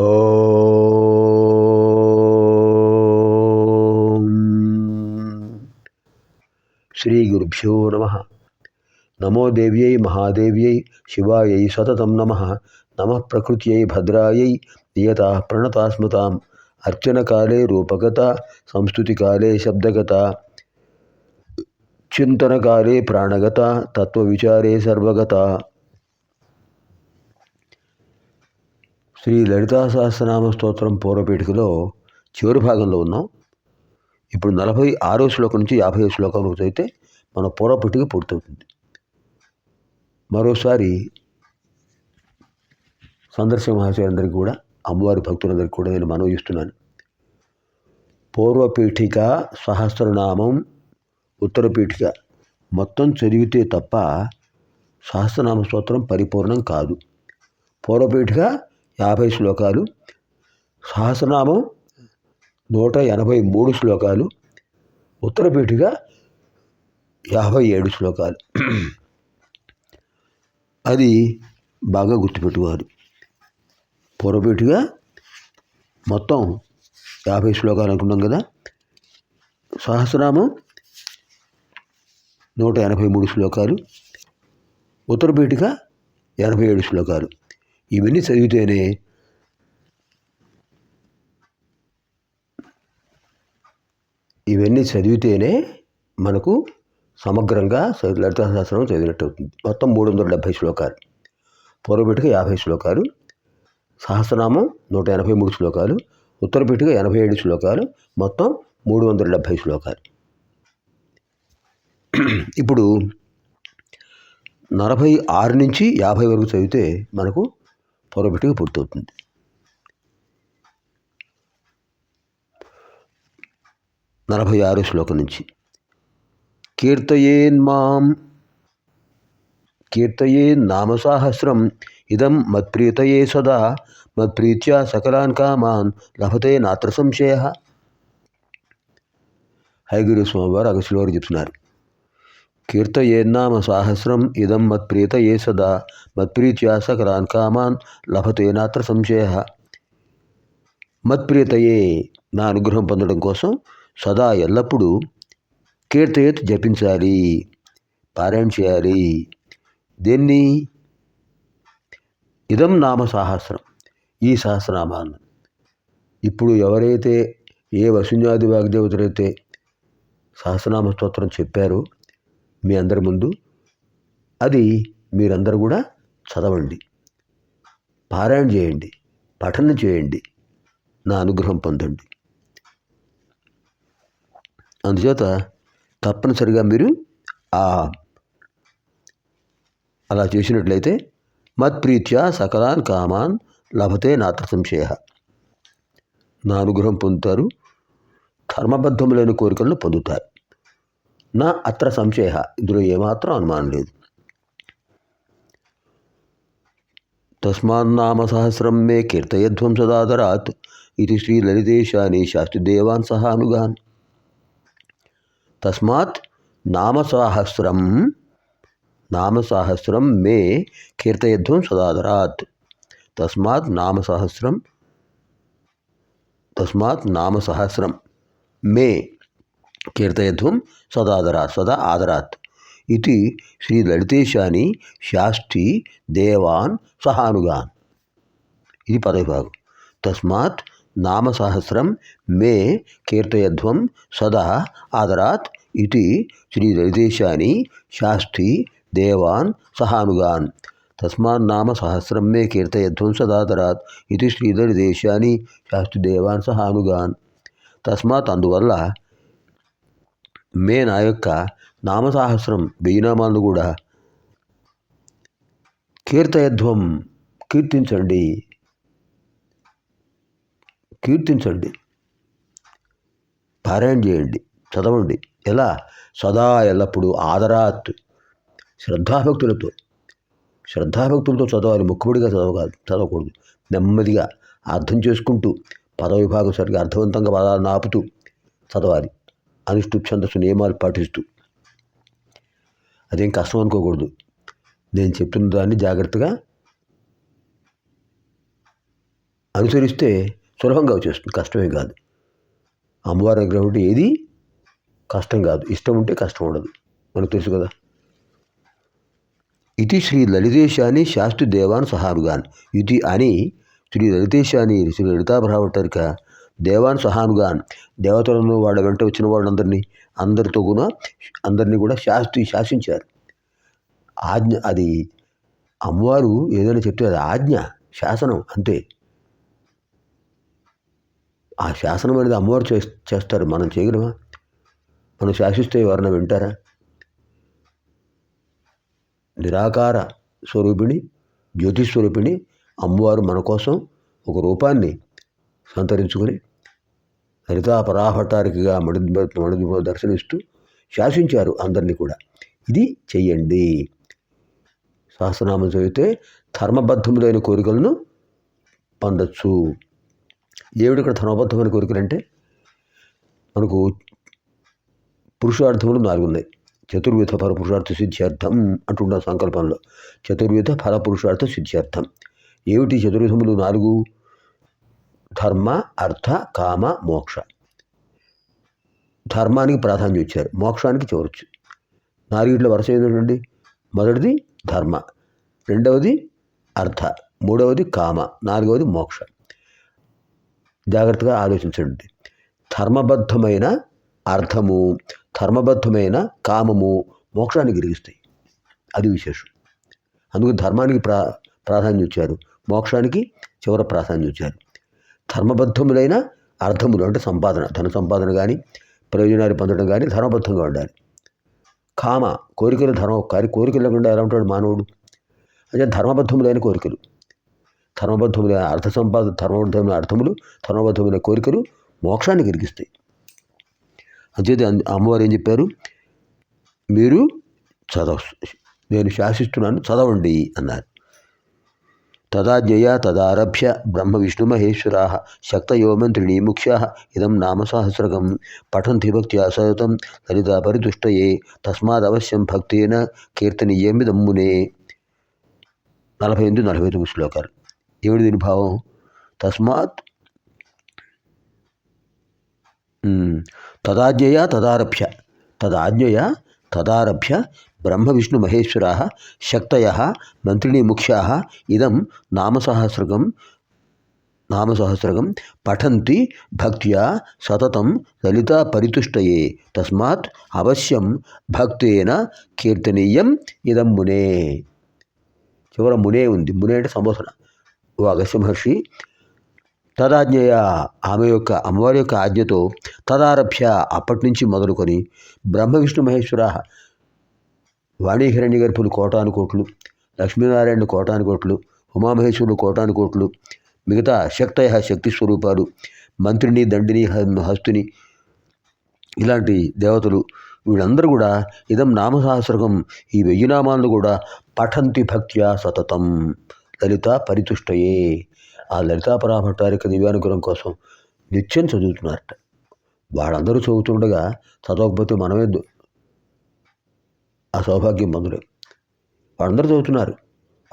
ఓం శ్రీ గురుభ్యో నమ నమో దేవ్యై మహాదేవ్యై శివాయై సతతం నమ నమ ప్రకృత్యై భద్రాయై నియత ప్రణతా స్మృతాం అర్చనకాలే రూపగత సంస్థుతికాలే శబ్దగత చింతనకాలే ప్రాణగత తత్వవిచారే సర్వగత శ్రీ లలితా సహస్రనామ స్తోత్రం పూర్వపీఠికలో చివరి భాగంలో ఉన్నాం. ఇప్పుడు నలభై ఆరో శ్లోకం నుంచి యాభై శ్లోకం అయితే మన పూర్వపీఠిక పూర్తవుతుంది. మరోసారి సందర్శన మహాశయులందరికీ కూడా అమ్మవారి భక్తులందరికీ కూడా నేను మనవి ఇస్తున్నాను పూర్వపీఠిక సహస్రనామం ఉత్తరపీఠిక మొత్తం చదివితే తప్ప సహస్రనామ స్తోత్రం పరిపూర్ణం కాదు. పూర్వపీఠిక యాభై శ్లోకాలు. సహస్రనామం నూట ఎనభై మూడు శ్లోకాలు. ఉత్తర పీఠిక యాభై ఏడు శ్లోకాలు. అది బాగా గుర్తుపెట్టుకోవాలి. పూర్వపీఠిగా మొత్తం యాభై శ్లోకాలు అనుకున్నాం కదా. సహస్రనామం నూట ఎనభై మూడు శ్లోకాలు. ఉత్తర పీఠిక ఎనభై ఏడు శ్లోకాలు. ఇవన్నీ చదివితేనే ఇవన్నీ చదివితేనే మనకు సమగ్రంగా లలితాశాస్త్రం చదివినట్టు అవుతుంది మొత్తం మూడు వందల డెబ్భై శ్లోకాలు. పూర్వపీఠిక యాభై శ్లోకాలు. సహస్రనామం నూట ఎనభై మూడు శ్లోకాలు. ఉత్తరపీఠిక ఎనభై ఏడు శ్లోకాలు. మొత్తం మూడు వందల డెబ్భై శ్లోకాలు. ఇప్పుడు నలభై ఆరు నుంచి యాభై వరకు చదివితే మనకు పూర్వపీఠిక పూర్తవుతుంది. నలభై ఆరు శ్లోకం నుంచి. కీర్తయేన్మాం కీర్తయే నామసాహస్రం ఇదం మత్ప్రీతయే సదా మత్ప్రీత్యా సకలాన్ కామాన్ లభతే నాత్ర సంశయ. హైగురు స్వామివారు అగస్టులవారు చెప్తున్నారు. కీర్తయేన్నామ సాహస్రం ఇదం మత్ప్రీతయే సదా మత్ప్రీత్యా సకలాన్ కామాన్ లభతే నాత్ర సంశయ మత్ప్రీతయే నా అనుగ్రహం పొందడం కోసం సదా ఎల్లప్పుడూ కీర్తయేత్ జపించాలి పారాయణ చేయాలి. దేన్ని? ఇదం నామ సహస్రం ఈ సహస్రనామాన్ని. ఇప్పుడు ఎవరైతే ఏ వసున్యాది వాగ్దేవతలైతే సహస్రనామ స్తోత్రం చెప్పారో మీ అందరి ముందు. అది మీరందరూ కూడా చదవండి. పారాయణ చేయండి. పఠనం చేయండి. నా అనుగ్రహం పొందండి. అందుచేత తప్పనిసరిగా మీరు ఆ అలా చేసినట్లయితే మత్ప్రీత్యా సకలాన్ కామాన్ లభతే నాత్ర సంశయ. నా అనుగ్రహం పొందుతారు. ధర్మబద్ధములైన కోరికలను పొందుతారు. నా అత్ర సంశయ ఇందులో ఏమాత్రం అనుమానం లేదు తస్మాన్నామ సహస్రం మే కీర్తయధ్వం సదాదరాత్ ఇది శ్రీ లలితేశాని శాస్త్రిదేవాన్ సహానుగాన్ తస్మాత్ నామసాహస్రం నామసాహస్రం మే కీర్తయధ్వం సదాదరాత్ తస్మాత్ నామసహస్రం తస్మాత్ నామసహస్రం మే కీర్తయధ్వం సదాదరాత్ సదా ఆదరాత్. ఇది శ్రీ లలితేశాని శాస్త్రి దేవాన్ సహానుగాన్. ఇది పదవిభాగం. తస్మాత్ నామసహస్రం మే కీర్తయధ్వం సదా ఆదరాత్. ఇది శ్రీ లలితేశాని శాస్త్రి దేవాన్ సహానుగాన్. తస్మాన్నామ సహస్రం మే కీర్తయధ్వం సదాదరాత్ ఇది శ్రీధరి దేశాని శాస్త్రి దేవాన్ సహానుగాన్. తస్మాత్ అందువల్ల మే నా యొక్క నామసహస్రం వెయ్యి నామాలను కూడా. కీర్తయధ్వం కీర్తించండి. కీర్తించండి. పారాయణ చేయండి. చదవండి. ఎలా? సదా ఎల్లప్పుడూ ఆదరాత్. శ్రద్ధాభక్తులతో. శ్రద్ధాభక్తులతో చదవాలి. మొక్కుబడిగా చదవకాదు చదవకూడదు. నెమ్మదిగా అర్థం చేసుకుంటూ పదవిభాగం సరిగ్గా అర్థవంతంగా పదాలను ఆపుతూ చదవాలి. అనుష్ఠు ఛందస్సు నియమాలు పాటిస్తూ. అదేం కష్టం అనుకోకూడదు. నేను చెప్తున్న దాన్ని జాగ్రత్తగా అనుసరిస్తే సులభంగా వచ్చేస్తుంది. కష్టమే కాదు. అమ్మవారి అనుగ్రహం అంటే ఏది కష్టం కాదు. ఇష్టం ఉంటే కష్టం ఉండదు. మనకు తెలుసు కదా. ఇది శ్రీ లలితేశాని శాస్త్రి దేవాన్ సహానుగాన్ ఇది అని శ్రీ లలితేశాని శ్రీ లలితాభ్రావటరిక దేవాన్ సహానుగాన్. దేవతలను వాళ్ళ వెంట వచ్చిన వాళ్ళందరినీ అందరితో కూడా అందరినీ కూడా శాస్త్రి శాసించారు. ఆజ్ఞ అది అమ్మవారు ఏదైనా చెప్తే అది ఆజ్ఞ శాసనం అంతే. ఆ శాసనం అనేది అమ్మవారు చే చేస్తారు. మనం చేయగలమా? మనం శాసిస్తే ఎవరైనా వింటారా? నిరాకార స్వరూపిణి జ్యోతిస్వరూపిణి అమ్మవారు మన కోసం ఒక రూపాన్ని సంతరించుకొని హరితా పరాభట్టారికిగా మడి మడి దర్శనిస్తూ శాసించారు అందరినీ కూడా. ఇది చెయ్యండి. సహస్రనామం చదివితే ధర్మబద్ధములైన కోరికలను పొందొచ్చు. ఏమిటి ఇక్కడ ధర్మబద్ధమైన కోరికలు అంటే మనకు పురుషార్థములు నాలుగు ఉన్నాయి చతుర్విధ ఫల పురుషార్థ సిద్ధ్యార్థం అంటున్న సంకల్పంలో. చతుర్విధ ఫల పురుషార్థ సిద్ధ్యార్థం. ఏమిటి చతుర్విధములు నాలుగు? ధర్మ అర్థ కామ మోక్ష. ధర్మానికి ప్రాధాన్యం ఇచ్చారు. మోక్షానికి చివరొచ్చు నాలుగిట్లో వరుస ఏంటండి మొదటిది ధర్మ రెండవది అర్థ మూడవది కామ నాలుగవది మోక్ష. జాగ్రత్తగా ఆలోచించండి. ధర్మబద్ధమైన అర్థము ధర్మబద్ధమైన కామము మోక్షాన్ని గిరిగిస్తాయి అది విశేషం. అందుకు ధర్మానికి ప్రా ప్రాధాన్యం ఇచ్చారు. మోక్షానికి చివర ప్రాధాన్యం ఇచ్చారు. ధర్మబద్ధములైన అర్థములు అంటే సంపాదన ధన సంపాదన కానీ ప్రయోజనాలు పొందడం కానీ ధర్మబద్ధంగా ఉండాలి. కామ కోరికలు ధర్మం కానీ కోరికలు లేకుండా ఎలా ఉంటాడు మానవుడు? అంటే ధర్మబద్ధములైన కోరికలు. ధర్మబద్ధములైన అర్థ సంపాద ధర్మబద్ధమైన అర్థములు ధర్మబద్ధమైన కోరికలు మోక్షాన్ని కలిగిస్తాయి. అంచేది అమ్మవారు ఏం చెప్పారు? మీరు చదవ నేను శాసిస్తున్నాను చదవండి అన్నారు. తదాజ్ఞయా తదారభ్య బ్రహ్మ విష్ణు మహేశ్వరా శక్తయో మంత్రిణీ ముఖ్యా ఇదం నామసహస్రకం పఠంతి భక్త్యా సతతం లలితా పరితుష్టయే తస్మాదవశ్యం భక్తేన కీర్తనీయమిదం మునే నలభై ఎనిమిది నలభై తొమ్మిది శ్లోకాలు. ఏమిటి దీని భావం? తస్మాత్ తదాజ్ఞయ తదారభ్య తదాజ్ఞయ తదారభ్య బ్రహ్మ మహేశ్వరా శక్తయ మంత్రిణీ ముఖ్యా ఇదం నామసహస్రకం నామసహస్రకం పఠంతి భక్త్యా సతతం లలిత పరితుష్టయే తస్మాత్ అవశ్యం భక్తేన కీర్తనీయం ఇదం మునే చివర మునే ఉంది మునే అంటే సంబోధన ఓ అగస్య మహర్షి తదాజ్ఞయ ఆమె యొక్క అమ్మవారి యొక్క ఆజ్ఞతో తదారభ్య అప్పటి నుంచి మొదలుకొని బ్రహ్మ విష్ణు మహేశ్వర వాణీహిరణ్య గర్భులు కోటాను కోట్లు లక్ష్మీనారాయణ కోటాను కోట్లు ఉమామహేశ్వరుడు కోటాను కోట్లు మిగతా శక్తయ శక్తి స్వరూపాలు మంత్రిని దండిని హస్తుని ఇలాంటి దేవతలు వీళ్ళందరూ కూడా ఇదం నామసహస్రకం ఈ వెయ్యి నామాలను కూడా పఠంతి భక్త్యా సతతం. లలిత పరితుష్టయే. ఆ లలితాపరా భట్టారిక దివ్యానుగ్రహం కోసం నిత్యం చదువుతున్నారట. వాళ్ళందరూ చదువుతుండగా చదవకపోతే మనమే సౌభాగ్యం పొందలే వాళ్ళందరూ చదువుతున్నారు.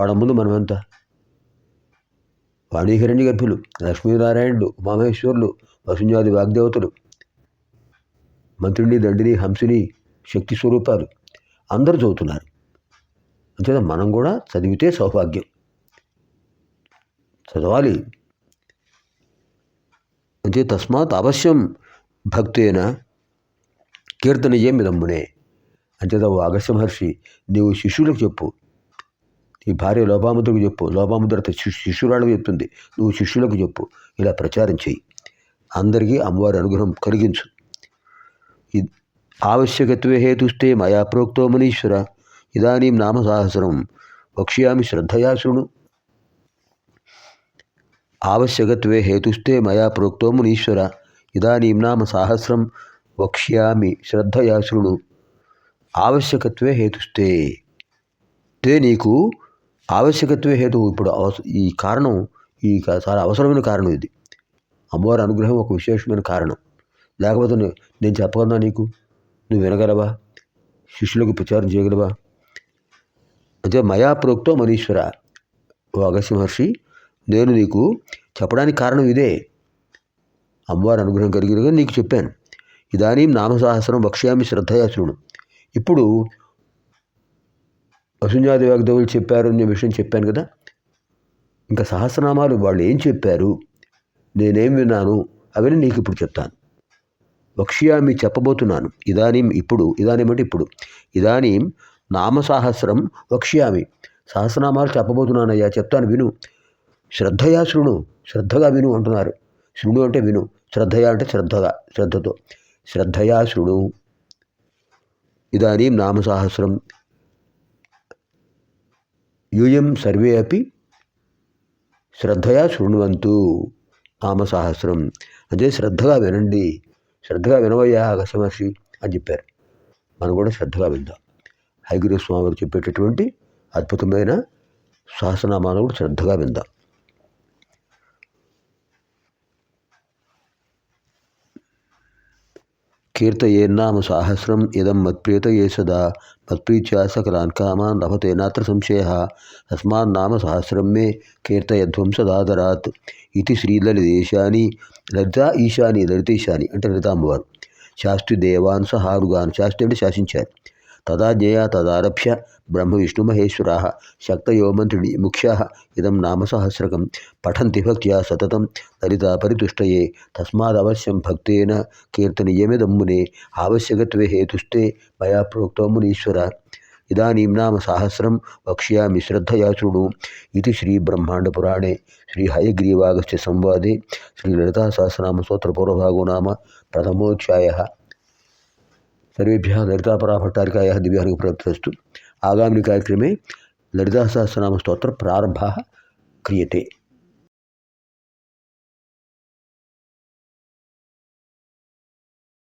వాళ్ళ ముందు మనమెంత? వాణీహిరణ్య గర్భులు లక్ష్మీనారాయణుడు ఉమామహేశ్వరులు వసుంజాది వాగ్దేవతలు మంత్రిని దండిని హంసిని శక్తి స్వరూపాలు అందరూ చదువుతున్నారు. అంతేదా మనం కూడా చదివితే సౌభాగ్యం. చదవాలి. అంతే తస్మాత్ అవశ్యం భక్తేన కీర్తనీయం ఇదమ్మునే అంచేతవు ఓ అగస్య మహర్షి నీవు శిష్యులకు చెప్పు. నీ భార్య లోపాముద్రకు చెప్పు. లోపాముద్రత శిష్యురాలకు చెప్తుంది. నువ్వు శిష్యులకు చెప్పు. ఇలా ప్రచారం చెయ్యి. అందరికీ అమ్మవారి అనుగ్రహం కలిగించు. ఆవశ్యకత్వే హేతుస్తే మయా ప్రోక్తో మనీశ్వర. ఇదానీం నామ వక్ష్యామి శ్రద్ధయా శృణు ఆవశ్యకత్వే హేతుస్తే మయా ప్రోక్తో మునీశ్వర. ఇదానీం నామ సహస్రం. వక్ష్యామి శ్రద్ధయా శృణు ఆవశ్యకత్వే హేతుస్తే. తే నీకు ఆవశ్యకత్వే హేతు ఇప్పుడు ఈ కారణం ఈ చాలా అవసరమైన కారణం ఇది. అమ్మవారి అనుగ్రహం ఒక విశేషమైన కారణం. లేకపోతే నేను చెప్పగలనా నీకు? నువ్వు వినగలవా? శిష్యులకు ప్రచారం చేయగలవా? అంటే మయా ప్రోక్తో మనీశ్వర. ఓ అగస్య మహర్షి నేను నీకు చెప్పడానికి కారణం ఇదే. అమ్మవారి అనుగ్రహం కలిగినగా నీకు చెప్పాను. ఇదానీ నామసహస్రం వక్ష్యామి శ్రద్ధయాశ్రుణం ఇప్పుడు వసుంజాది వాగ్దేవులు చెప్పారు అనే విషయం చెప్పాను కదా. ఇంకా సహస్రనామాలు వాళ్ళు ఏం చెప్పారు? నేనేం విన్నాను? అవన్నీ నీకు ఇప్పుడు చెప్తాను. వక్ష్యామి చెప్పబోతున్నాను. ఇదానీం ఇప్పుడు ఇదానేమంటే ఇప్పుడు. ఇదానీం నామసహస్రం వక్ష్యామి. సహస్రనామాలు చెప్పబోతున్నానయ్యా చెప్తాను విను. శ్రద్ధయా శృణు శ్రద్ధగా విను అంటున్నారు. శృణు అంటే విను. శ్రద్ధయా అంటే శ్రద్ధగా శ్రద్ధతో. శ్రద్ధయా శృణు. ఇదానీం నామసహస్రం. యూయం సర్వే అపి శ్రద్ధయా శృణువంతు నామసహస్రం. అంటే శ్రద్ధగా వినండి. శ్రద్ధగా వినవయ్యా అగస్యమహర్షి అని చెప్పారు. మనం కూడా శ్రద్ధగా విందాం. హైగురు స్వామి వారు చెప్పేటటువంటి అద్భుతమైన సహస్రనామాలు కూడా శ్రద్ధగా విందాం. కీర్తయేన్నామ సాహస్రం ఇదం మత్ప్రీతయే సదా. మత్ప్రీత్యా సకలాన్ కామాన్ లభతే నాత్ర సంశయ. తస్మాన్నామ సహస్రం మే కీర్తయధ్వం సదాదరాత్. ఇది శ్రీలలిదేశాని లలితా ఈశాని లలితేశాని అంటే లలితాంబవారు. శాస్త్రి దేవాన్ సహారుగాన్ శాస్త్రి అంటే శాసించారు. తదా జ్ఞేయ తదారభ్య బ్రహ్మ విష్ణు మహేశ్వరా శక్తయో మంత్రిణి ముఖ్యా ఇదం నామ సహస్రకం పఠంతి భక్త్యా సతతం లలిత పరితుష్టయే తస్మాదవశ్యం భక్తేన కీర్తనీయమిదం మునే ఆవశ్యకత్వే హేతుస్తే మయా ప్రోక్తో మునీశ్వర. ఇదానీం నామ సహస్రం వక్ష్యామి శ్రద్ధయా శృణు ఇది శ్రీ బ్రహ్మాండపురాణే శ్రీ హయగ్రీవాగస్య సంవాదే. శ్రీ లలితా సహస్రనామ స్తోత్రపూర్వభాగో నామ ప్రథమోధ్యాయ. సర్వేభ్య లలితాపరాభట్టారికాయ దివ్యార్గ ప్రాప్తిరస్తు ఆగామిని కార్యక్రమే లలితాసహస్రనామ స్తోత్ర ప్రారంభ క్రియతే.